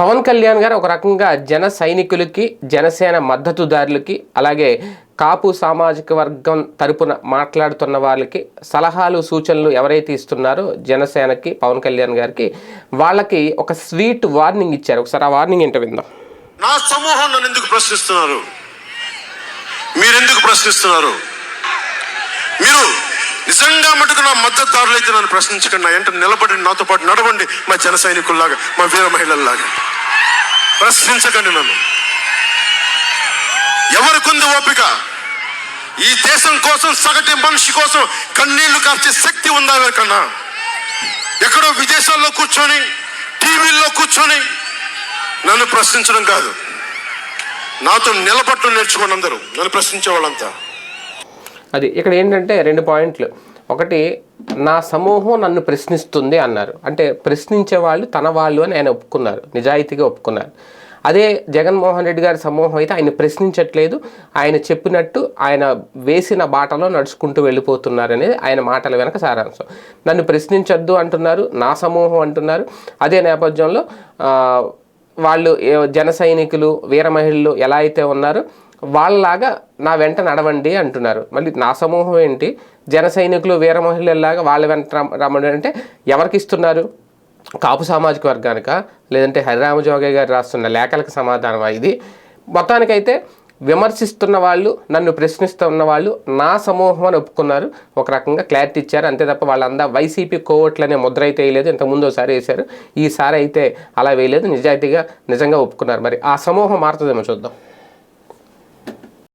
పవన్ కళ్యాణ్ గారు ఒక రకంగా జన సైనికులకి జనసేన మద్దతుదారులకి అలాగే కాపు సామాజిక వర్గం తరపున మాట్లాడుతున్న వాళ్ళకి సలహాలు సూచనలు ఎవరైతే ఇస్తున్నారో జనసేనకి పవన్ కళ్యాణ్ గారికి వాళ్ళకి ఒక స్వీట్ వార్నింగ్ ఇచ్చారు. ఒకసారి ఆ వార్నింగ్ ఏంటో విందాం. నా సమూహం నన్ను ఎందుకు ప్రశ్నిస్తున్నారు? మీరెందుకు ప్రశ్నిస్తున్నారు? మీరు నిజంగా మటుకు నా మద్దతుదారులైతే నన్ను ప్రశ్నించకండి. నా ఎంట నిలబడి నాతో పాటు నడవండి మా జన సైనికుల్లాగా మా వీర మహిళల్లాగా. ప్రశ్నించకండి నన్ను. ఎవరికుంది ఓపిక? ఈ దేశం కోసం సగటి మనిషి కోసం కన్నీళ్ళు కార్చే శక్తి ఉందా ఎవరికన్నా? ఎక్కడో విదేశాల్లో కూర్చొని టీవీల్లో కూర్చొని నన్ను ప్రశ్నించడం కాదు. నాతో నిలబట్టు నేర్చుకోండి అందరూ. నన్ను ప్రశ్నించే వాళ్ళంతా. అది ఇక్కడ ఏంటంటే రెండు పాయింట్లు. ఒకటి నా సమూహం నన్ను ప్రశ్నిస్తుంది అన్నారు. అంటే ప్రశ్నించే వాళ్ళు తన వాళ్ళు అని ఆయన ఒప్పుకున్నారు. నిజాయితీగా ఒప్పుకున్నారు. అదే జగన్మోహన్ రెడ్డి గారి సమూహం అయితే ఆయన ప్రశ్నించట్లేదు. ఆయన చెప్పినట్టు ఆయన వేసిన బాటలో నడుచుకుంటూ వెళ్ళిపోతున్నారు అనేది ఆయన మాటల వెనక సారాంశం. నన్ను ప్రశ్నించొద్దు అంటున్నారు నా సమూహం అంటున్నారు. అదే నేపథ్యంలో వాళ్ళు జన సైనికులు వీర మహిళలు ఎలా అయితే ఉన్నారో వాళ్ళలాగా నా వెంట నడవండి అంటున్నారు. మళ్ళీ నా సమూహం ఏంటి? జన సైనికులు వీర మహిళల్లాగా వాళ్ళ వెంట రమ్మండి అంటే ఎవరికి ఇస్తున్నారు? కాపు సామాజిక వర్గానిక? లేదంటే హరిరామజోగయ్య గారు రాస్తున్న లేఖలకు సమాధానమా ఇది? మొత్తానికైతే విమర్శిస్తున్న వాళ్ళు నన్ను ప్రశ్నిస్తున్న వాళ్ళు నా సమూహం అని ఒప్పుకున్నారు. ఒక రకంగా క్లారిటీ ఇచ్చారు. అంతే తప్ప వాళ్ళందా వైసీపీ కోవట్లు అనే ముద్ర అయితే వేయలేదు. ఇంతకుముందు ఒకసారి వేశారు. ఈసారి అయితే అలా వేయలేదు. నిజాయితీగా నిజంగా ఒప్పుకున్నారు. మరి ఆ సమూహం మారుతుందేమో చూద్దాం.